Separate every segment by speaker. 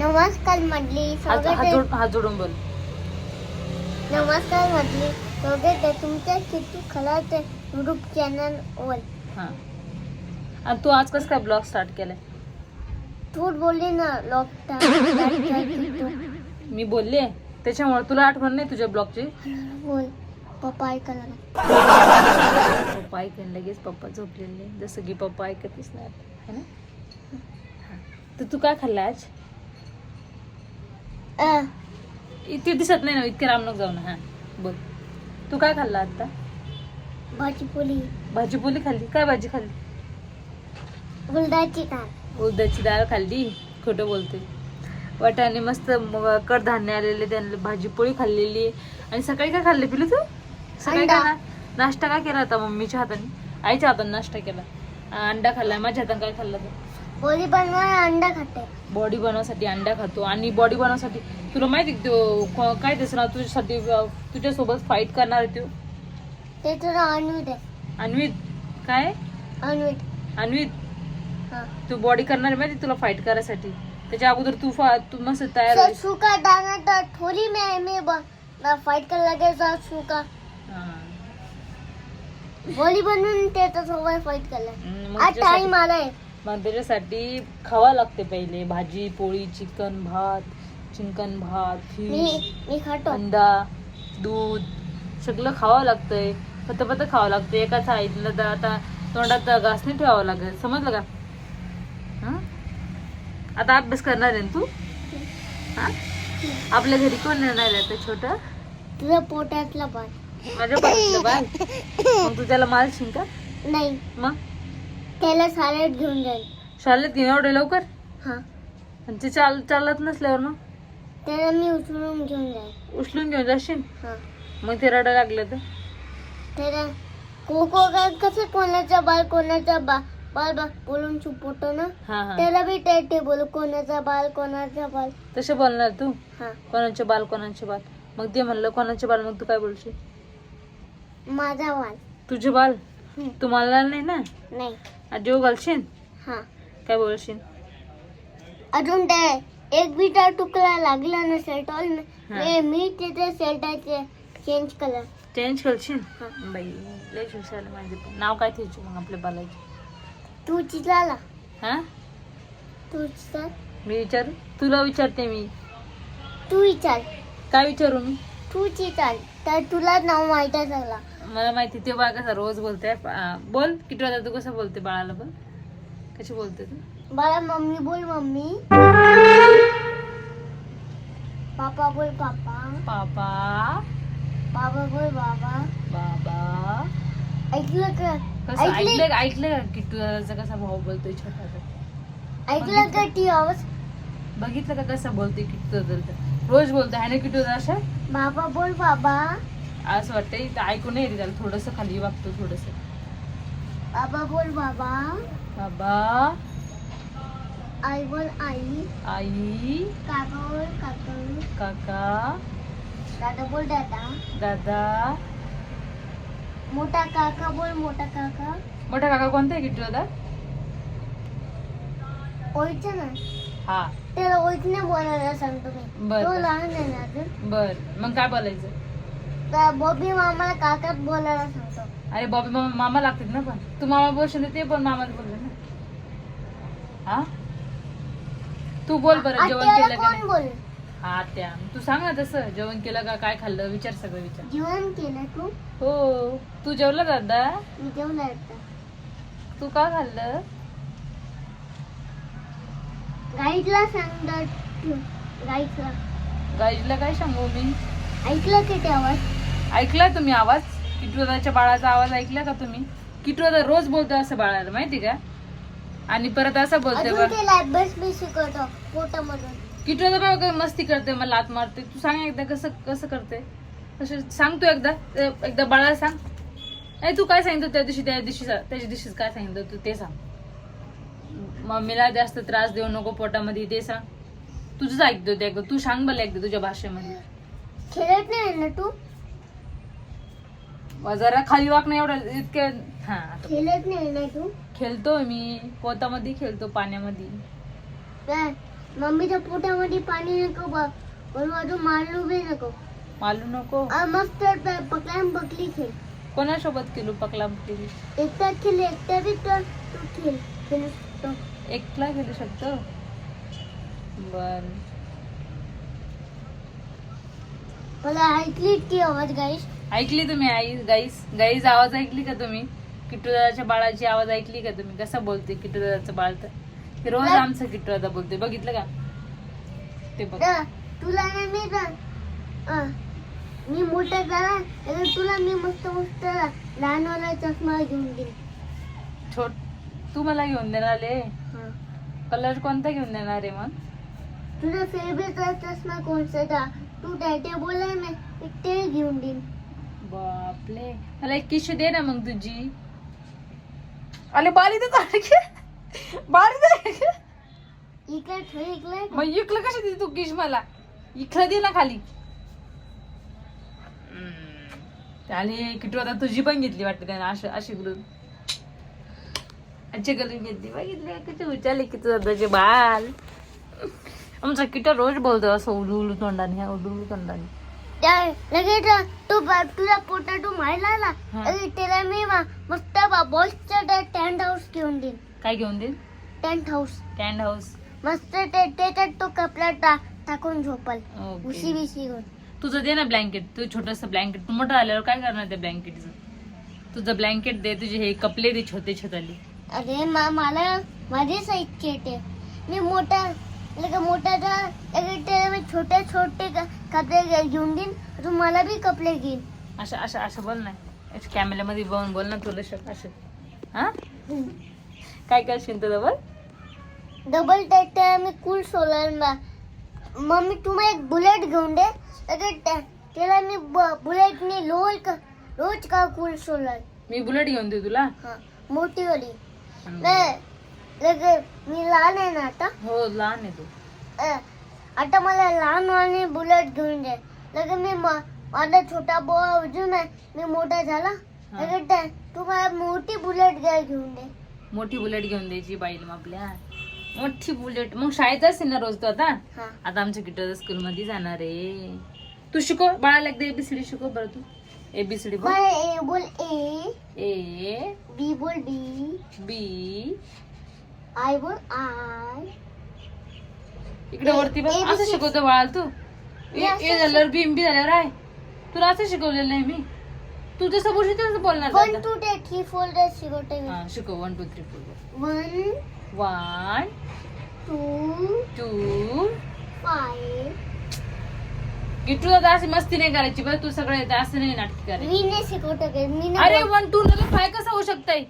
Speaker 1: नमस्कार म्हटली
Speaker 2: हात जोड- हात जोडून बोल.
Speaker 1: नमस्कार म्हटली स्वागत आहे तुमच्या किती खलाचे युट्यूब चॅनल वर.
Speaker 2: हा. आणि तू आज कसं काय ब्लॉग स्टार्ट केलाय?
Speaker 1: तू बोलली ना लॉकटा
Speaker 2: मी बोलले त्याच्यामुळे तुला आठवण नाही तुझ्या ब्लॉगची
Speaker 1: बोल. पप्पा ऐकायला लागला.
Speaker 2: पप्पा ऐकून लगेच पप्पा झोपलेले. जसं की पप्पा ऐकतच नाही है ना? हा. तर तू काय खाल्लं आज? इतके दिसत नाही ना इतके राम नको जाऊ ना हा. बोल तू काय खाल्लं आता
Speaker 1: भाजी पोळी
Speaker 2: भाजी पोली खाल्ली? काय भाजी खाल्ली?
Speaker 1: गुलदाची कान
Speaker 2: उडदाची डाळ खाल्ली? खोटं बोलते. वाटाणे मस्त कडधान्य आलेले त्यांना भाजी पोळी खाल्लेली. आणि सकाळी काय खाल्ले पिलू तू? सकाळी
Speaker 1: अंडा.
Speaker 2: काय ना नाश्ता काय केला होता मम्मीच्या हाताने? आईच्या हाताने नाश्ता केला. अंडा खाल्ला माझ्या हाताने काय खाल्लं तर
Speaker 1: पोळी बनवा अंडा खाते.
Speaker 2: बॉडी बनवण्यासाठी अंडा खातो. आणि बॉडी बनवण्यासाठी तुला माहिती आहे तो को- काय नाव तुझ्यासाठी अं, तुझ्यासोबत फाईट करणार आहे तो?
Speaker 1: ते तुला अन्वित आहे.
Speaker 2: अन्वित काय?
Speaker 1: अन्वित
Speaker 2: अन्वित
Speaker 1: हा.
Speaker 2: तू बॉडी करणार आहे माहिती तुला फाईट करायसाठी? त्याच्या अगोदर तू फा तू मस्त तयार
Speaker 1: सर सुका दाना तर थोडी मैं मैं फाइट कर लगे सर सुका
Speaker 2: हा.
Speaker 1: बोली बनवून त्याच्या सोबत फाइट केलं
Speaker 2: हम्म, मग
Speaker 1: आज टाइम आलाय.
Speaker 2: मग त्याच्यासाठी खावा लागते पहिले. भाजी पोळी चिकन भात चिकन भात
Speaker 1: मी
Speaker 2: फिश
Speaker 1: मी खातो.
Speaker 2: अंडा दूध सगळं खावं लागतंय. पत पत खावं लागतं एका साईडला तर आता तोंडात घास नाही ठेवावं लागेल. समजलं का? हं? आता अभ्यास करणार आहे ना तू? हा? आपल्या घरी कोण येणार आहे आता छोट?
Speaker 1: तुझ्या पोटातला पण
Speaker 2: माझ्या पाठीतलं मग तू त्याला मारशील का
Speaker 1: नाही.
Speaker 2: मग?
Speaker 1: त्याला सॅलेड घेऊन जाईल.
Speaker 2: शाळेत ये एवढे लवकर?
Speaker 1: हा.
Speaker 2: आणि ते चाल चालत नसल्यावर मग?
Speaker 1: त्याला मी उचलून घेऊन जाईल.
Speaker 2: उचलून घेऊन जाशील?
Speaker 1: हा.
Speaker 2: मग ते रडायला लागलं तर?
Speaker 1: त्याला कोको काय कसं कोणाचा बाल कोणाचा बा बाल बा बोलून चुपवतो ना?
Speaker 2: हा हा.
Speaker 1: त्याला बी ते ते बोल कोणाचा बाल कोणाचा बाल.
Speaker 2: तसे बोलणार तू?
Speaker 1: हा.
Speaker 2: कोणाचे बाल कोणाचे बाल? मग ते म्हणलं कोणाचे बाल मग तू काय बोलशील?
Speaker 1: माझा बाल.
Speaker 2: तुझे बाल?
Speaker 1: हम्म.
Speaker 2: तू मला नाही ना?
Speaker 1: नाही.
Speaker 2: आजीव घालशील?
Speaker 1: हा.
Speaker 2: काय बोलशील?
Speaker 1: अजून ते एक बी तर तुकडा लागला ना सेटॉल
Speaker 2: हा.
Speaker 1: मी मी तिथे सेटाचे चेंज कलर
Speaker 2: चेंज करशील
Speaker 1: हा.
Speaker 2: बाई लय हुशार आहे. माझे पण नाव काय ठेवायचे मग आपल्या बालाचे
Speaker 1: तू चिताला
Speaker 2: हा?
Speaker 1: तू चिताल
Speaker 2: मी विचारू? तुला विचारते मी.
Speaker 1: तू विचार.
Speaker 2: काय विचारू मी?
Speaker 1: तू चिताल तर तुला नाव माहिती झाला
Speaker 2: मला माहिती ते बाळ कसा रोज बोलते. बोल किती वाजता तू कसं बोलते बाळाला पण कशी बोलते तू?
Speaker 1: बाळा मम्मी बोल मम्मी. पापा बोल पापा.
Speaker 2: पापा.
Speaker 1: बाबा बोल बाबा.
Speaker 2: बाबा.
Speaker 1: ऐकलं का?
Speaker 2: कसं
Speaker 1: ऐकले?
Speaker 2: ऐकलं ऐकलं किट्टू दादाचा कसा भाऊ बोलतोय छोटा तो?
Speaker 1: ऐकलं का ती आवाज?
Speaker 2: बघितलं का कसं बोलते किट्टू दादा रोज बोलतोय है ना किट्टू दादा
Speaker 1: बाबा बोल बाबा.
Speaker 2: असं वाटतंय ऐकून नाही येते त्याला. थोडस खाली वागतो थोडस.
Speaker 1: बाबा बोल बाबा.
Speaker 2: बाबा.
Speaker 1: आई बोल आई.
Speaker 2: आई.
Speaker 1: काका बोल काका.
Speaker 2: काका.
Speaker 1: दादा बोल दादा.
Speaker 2: दादा.
Speaker 1: मोठा काका बोल मोठा काका.
Speaker 2: मोठा काका कोणता आहे किट्टू दादा?
Speaker 1: ओळखचं ना?
Speaker 2: हा.
Speaker 1: त्याला ओळखीने बोलायला सांगतो मी.
Speaker 2: बरं.
Speaker 1: तो लहान आहे ना अजून.
Speaker 2: बर. मग काय बोलायचं?
Speaker 1: तर बॉबी मामाला काकात बोलायला सांगतो.
Speaker 2: अरे बॉबी मामा मामा लागतात ना पण. तू मामा बोलशील तर ते पण मामाच बोलले ना. हा? तू बोल बरं जेवण
Speaker 1: आत्याला
Speaker 2: केलं का
Speaker 1: कोण
Speaker 2: नाही?
Speaker 1: बोल?
Speaker 2: हा त्या तू सांग ना तसं जेवण केलं का काय खाल्लं? विचार सगळं विचार.
Speaker 1: जेवण केलं तू?
Speaker 2: हो. तू जेवलं दादा
Speaker 1: मी जेवलं आता.
Speaker 2: तू का खाल्लं?
Speaker 1: गाईडला सांग. गाईडला.
Speaker 2: गाईला काय सांगू मी?
Speaker 1: ऐकलं की ते आवाज?
Speaker 2: ऐकला तुम्ही आवाज? किटूदाच्या बाळाचा आवाज ऐकला का तुम्ही? किटूदा रोज बोलतो असं बाळाला माहिती का? आणि परत असं बोलते किटूदा बघ. मस्ती करते मला लात मारते तू सांग एकदा कसं कसं करते कसं सांग तू एकदा एकदा बाळाला सांग. नाही तू काय सांगितलं त्या दिवशी? त्या दिवशी त्याच्या दिवशीच काय सांगितलं तू ते सांग. मम्मीला जास्त त्रास देऊ नको पोटामध्ये ते सांग. तुझंच ऐकतो ते तू सांग मला एकदा तुझ्या भाषेमध्ये.
Speaker 1: खेळत नाही ना तू?
Speaker 2: जरा खाली वाक नाही एवढं इतके हा आता
Speaker 1: खेळत नाही ना तू?
Speaker 2: खेळतो मी. पोतामध्ये खेळतो पाण्यामध्ये.
Speaker 1: काय? मम्मीच्या पोटामध्ये पाणी नको अजून मारलो बी नको.
Speaker 2: मालू नको.
Speaker 1: आ, मस्त पकडान बकली खेळ.
Speaker 2: कोणासोबत केलो पकला? केली
Speaker 1: एकटा खेळ एकटा बी तर तू खेळ. खेळू शकतो.
Speaker 2: एकला खेळू शकतो? बर.
Speaker 1: मला ऐकली की आवाज गाईस
Speaker 2: ऐकली तुम्ही आई? गाईस गाईस आवाज ऐकली का तुम्ही? किट्टू दादाच्या बाळाची आवाज ऐकली का तुम्ही? कसं बोलते किट्टू दादाचं बाळ तर? ते रोज आमचं किट्टू दादा बोलते. बघितलं का? ते बघ.
Speaker 1: तुला ना मी मी मोठा झाला तर तुला मी मस्त मस्त लहानवाला चष्मा घेऊन देईन.
Speaker 2: छोट तू मला घेऊन देणार रे
Speaker 1: हा.
Speaker 2: कलर कोणता घेऊन देणार आहे मग?
Speaker 1: तुझा फेवरेट चष्मा कोणता तू त्याटे बोलाय ना ते घेऊन देईन.
Speaker 2: बापले मला एक किशी दे ना मग तुझी. अरे बाली तर बाली तर
Speaker 1: इकडे ठेव इकडे
Speaker 2: मग इकलं कशी दे तू किश मला? इकलं दे ना खाली. त्याने किटू आता तुझी पण घेतली वाटते त्याने अशी अशी करून. अच्छे करून घेतली. बघितले किती उचाले की तुझा त्याचे बाल. आमचा किटा रोज बोलतो असं उलू उलू तोंडाने उलू उलू तोंडाने.
Speaker 1: लगेच तो बा- तुझा पोटा तू मारला ना
Speaker 2: हा.
Speaker 1: लगेच त्याला मी मस्त बॉसचं टेंट हाऊस घेऊन देईन.
Speaker 2: काय घेऊन दे
Speaker 1: टेंट हाऊस
Speaker 2: टेंट हाऊस
Speaker 1: मस्त ते त्याच्यात तो कपडा टाकून झोपल. उशी बिशी घेऊन.
Speaker 2: तुझं दे ना ब्लँकेट तू छोटस ब्लँकेट तू मोठं आल्यावर काय करणार त्या ब्लँकेटचं तुझं ब्लँकेट दे तुझे हे कपले दे छोटे छोटाले.
Speaker 1: अरे मा मला माझी साईजची येते मी मोठा लगे मोठा ते छोटे छोटे क- कपडे घेऊन देईन तू मला बी कपडे घेईन
Speaker 2: असं असं असं बोल ना. कॅमेऱ्यामध्ये बघून बोल ना तुला शक असं. हा? काय करशील तुझं बोल
Speaker 1: डबल टाईट मी कूल सोलर मम्मी तुम्हाला एक बुलेट घेऊन दे. त्याला मी बुलेटनी रोज का रोज का कूल सोलर
Speaker 2: मी बुलेट घेऊन दे तुला?
Speaker 1: हा मोठी वाली मी लहान आहे ना आता?
Speaker 2: हो लहान आहे तू.
Speaker 1: आता मला लहान वाली बुलेट घेऊन दे. लगे मी माझा छोटा बोवा अजून आहे. मी मोठा झाला.
Speaker 2: हा.
Speaker 1: लगे त्या- तू मला मोठी बुलेट घ्या घेऊन दे.
Speaker 2: मोठी बुलेट घेऊन द्यायची बाईल मग आपल्या. मोठी बुलेट. मग शाळेत असेल ना रोज तू आता?
Speaker 1: हा.
Speaker 2: आता आमच्या किटोर स्कूल मध्ये जाणार आहे. तू शिकव. बाळाला एकदा एबीसीडी शिकव बरं तू. एबीसीडी बोल.
Speaker 1: मला ए बोल ए
Speaker 2: ए.
Speaker 1: बी बोल बी
Speaker 2: बी.
Speaker 1: आय बोल आय.
Speaker 2: इकडे वरती बघ. असं शिकवतो बाळाला तू. ए ए झाल्यावर बी बी झाल्यावर आहे. तुला असं शिकवलेलं आहे मी. तू जसं बोलशील तसं बोलणार
Speaker 1: one. Two three four day शिकवते मी.
Speaker 2: हा शिकव. One two three four
Speaker 1: one
Speaker 2: one
Speaker 1: two
Speaker 2: two
Speaker 1: five
Speaker 2: Kittu दादा अशी मस्ती नाही करायची बरं. तू सगळं येतं असं नाही नाटकी करायची.
Speaker 1: मी नाही शिकवते मी
Speaker 2: अरे
Speaker 1: नाही
Speaker 2: वन टू नंतर फाय कसं होऊ शकतंय?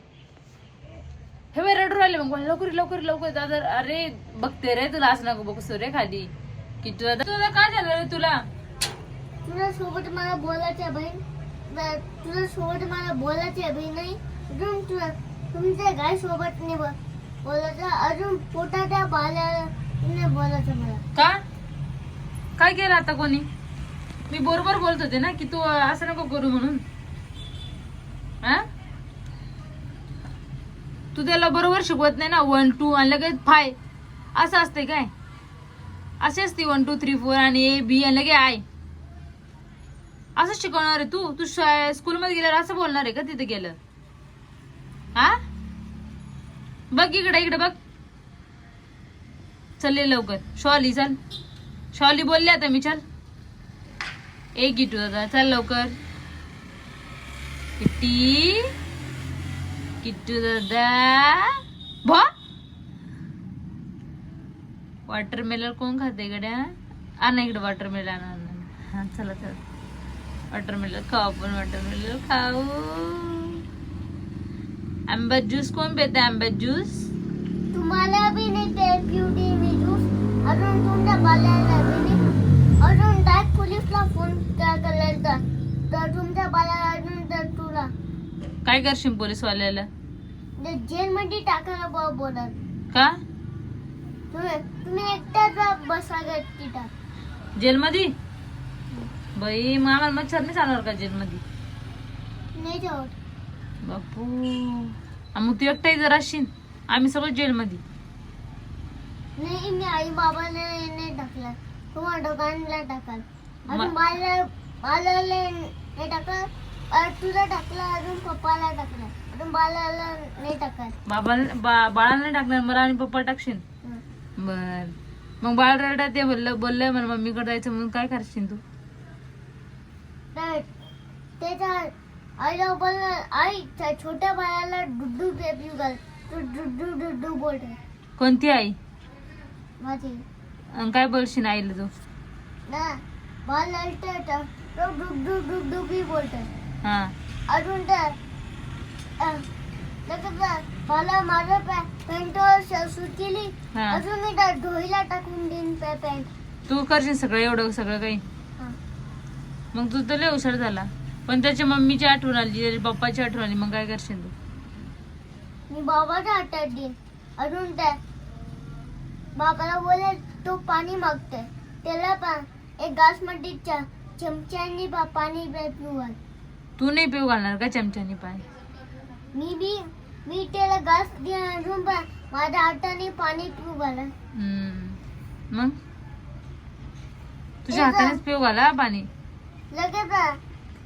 Speaker 2: हे बाई रडू राहिले. मग लवकर लवकर लवकर. दादा अरे बघते रे तुला असं नको बघू रे खाली. किटू दादा तुला काय झालं रे तुला?
Speaker 1: तुझ्या सोबत मला बोलायचं बहीण तुझ्या सोबत मला बोलायचं बहीण नाही? अजून तुला तुमच्या गाय सोबत नाही बोलायचं. अजून पोटाच्या बाल्याला नाही बोलायचं मला.
Speaker 2: का? काय केलं आता कोणी? मी बरोबर बोलत होते ना की तू असं नको करू म्हणून. हा? तू त्याला बरोबर शिकवत नाही ना? वन टू आणि लगेच फाय असं असते काय? असे असते वन टू थ्री फोर आणि ए बी आणि लगे आय असं शिकवणार आहे तू? तू स्कूलमध्ये गेल्यावर असं बोलणार आहे का तिथे गेलं हा? बघ इकडे इकडे बघ. चल लवकर. शॉली चल. शॉली बोलले आता मी चल. ए गिटू दादा चल लवकर. किट्टी. किट्टू दादा भा वॉटरमेलन कोण खाते गड्या? आ नाही इकडे वॉटरमेलन हा चला चला. वॉटरमेलन खाऊ आपण वॉटरमेलन खाऊ. आंबा ज्यूस कोण पिते आंबा ज्यूस
Speaker 1: तुम्हाला बी नाही ते ब्युटी मी ज्यूस अजून तुमच्या बाल्याला बी नाही. अजून डायरेक्ट पोलीसला फोन करायचा तर तुमच्या बाल्याला
Speaker 2: काय करशील पोलीसवाल्याला?
Speaker 1: ते जेलमध्ये टाकायला बा- बोलत.
Speaker 2: का?
Speaker 1: तुम्ही तुम्ही एकटाच बसा ग तिथं
Speaker 2: जेलमध्ये? बाई मग आम्हाला मच्छर नाही चालणार का जेलमध्ये?
Speaker 1: नाही जाऊ.
Speaker 2: बापू. आ, मग तू एकटाही जर असशील आम्ही सगळं जेलमध्ये.
Speaker 1: नाही मी आई बाबाला नाही टाकला तुम्हाला दोघांना टाकाल
Speaker 2: मा-
Speaker 1: अजून मला मला नाही टाकल तुला टाकला अजून पप्पाला टाकला. अजून बालाला नाही टाकाल
Speaker 2: बाबाला बा बाळाला नाही टाकणार मला आणि पप्पा टाकशील. बर. मग बाळ रडा ते बोललं बोललंय मला मम्मीकडे जायचं म्हणून काय करशील तू?
Speaker 1: तर त्याच्या आईला बोललं आई त्या छोट्या बाळाला डुड्डू पेपी घाल. तू डुड्डू डुड्डू बोलते
Speaker 2: कोणती आई?
Speaker 1: माझी.
Speaker 2: अन काय बोलशील आईला तू?
Speaker 1: ना बाल लढते तर तो डुड्डू डुड्डू बी बोलते
Speaker 2: हा.
Speaker 1: अजून तर मला माझं पॅ पॅन्टवर सूट केली.
Speaker 2: हा.
Speaker 1: अजून मी त्या ढोईला टाकून देईन पॅ
Speaker 2: तू करशील सगळं एवढं सगळं काही.
Speaker 1: हा.
Speaker 2: मग तू तर लय हुशार झाला. पण त्याच्या मम्मीची आठवण आली त्याच्या पप्पाची आठवण आली. मग काय करशील तू?
Speaker 1: मी बाबाच्या हातात देईन. अजून त्या बाबाला बोले तो पाणी मागतोय. त्याला पण एक च्या चमच्यानी पा- पाणी पिऊ घाल
Speaker 2: तू नाही पिऊ घालणार का चमच्यानी पाय?
Speaker 1: मी बी मी त्याला घास अजून पण माझ्या हाताने पाणी पिऊ घाला.
Speaker 2: हम्म. मग? तुझ्या हातानेच पिऊ घाला पाणी.
Speaker 1: लगेच आ,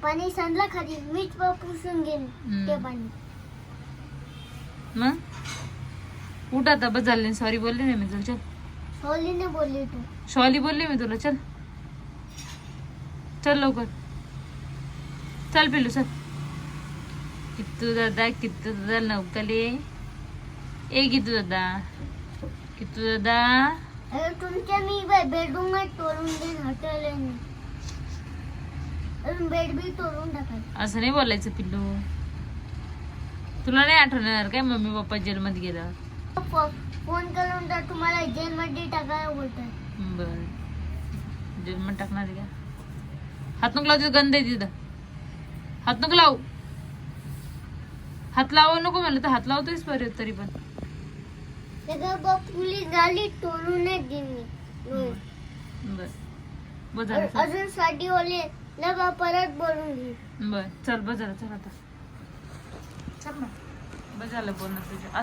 Speaker 1: पाणी सांडलं खाली मीच प- पुसून घेईन
Speaker 2: हम्म.
Speaker 1: ते पाणी.
Speaker 2: मग? उठ आता बस झाले सॉरी बोलले नाही मी तुला चल.
Speaker 1: सोलीने बोलली तू.
Speaker 2: शॉली बोलली मी तुला चल. चल लवकर. चल पिलू चल. किट्टू दादा किट्टू दादा नौकले ए किट्टू दादा. किट्टू दादा.
Speaker 1: अरे तुमच्या मी बेडरूम तोडून देईन हॉटेल बेड बी तोडून टाकाल
Speaker 2: असं नाही बोलायचं पिल्लू. तुला नाही आठवणार काय मम्मी पप्पा जेलमध्ये
Speaker 1: फ- फोन करून तर तुम्हाला जेलमध्ये टाकायला बोलतात.
Speaker 2: बर. जेलमध्ये टाकणार का? हात नको लावू तिथं गंध आहे तिथं हात नको लावू. हात लावू नको म्हणलं तर हात लावतोयच परत तरी पण.
Speaker 1: बघ मी.
Speaker 2: बर. झालं.
Speaker 1: अजून साठी ओले लगा परत बोलून
Speaker 2: बर. चल झालं चल आता. चल ना. बस झालं बोलणं तुझं. असं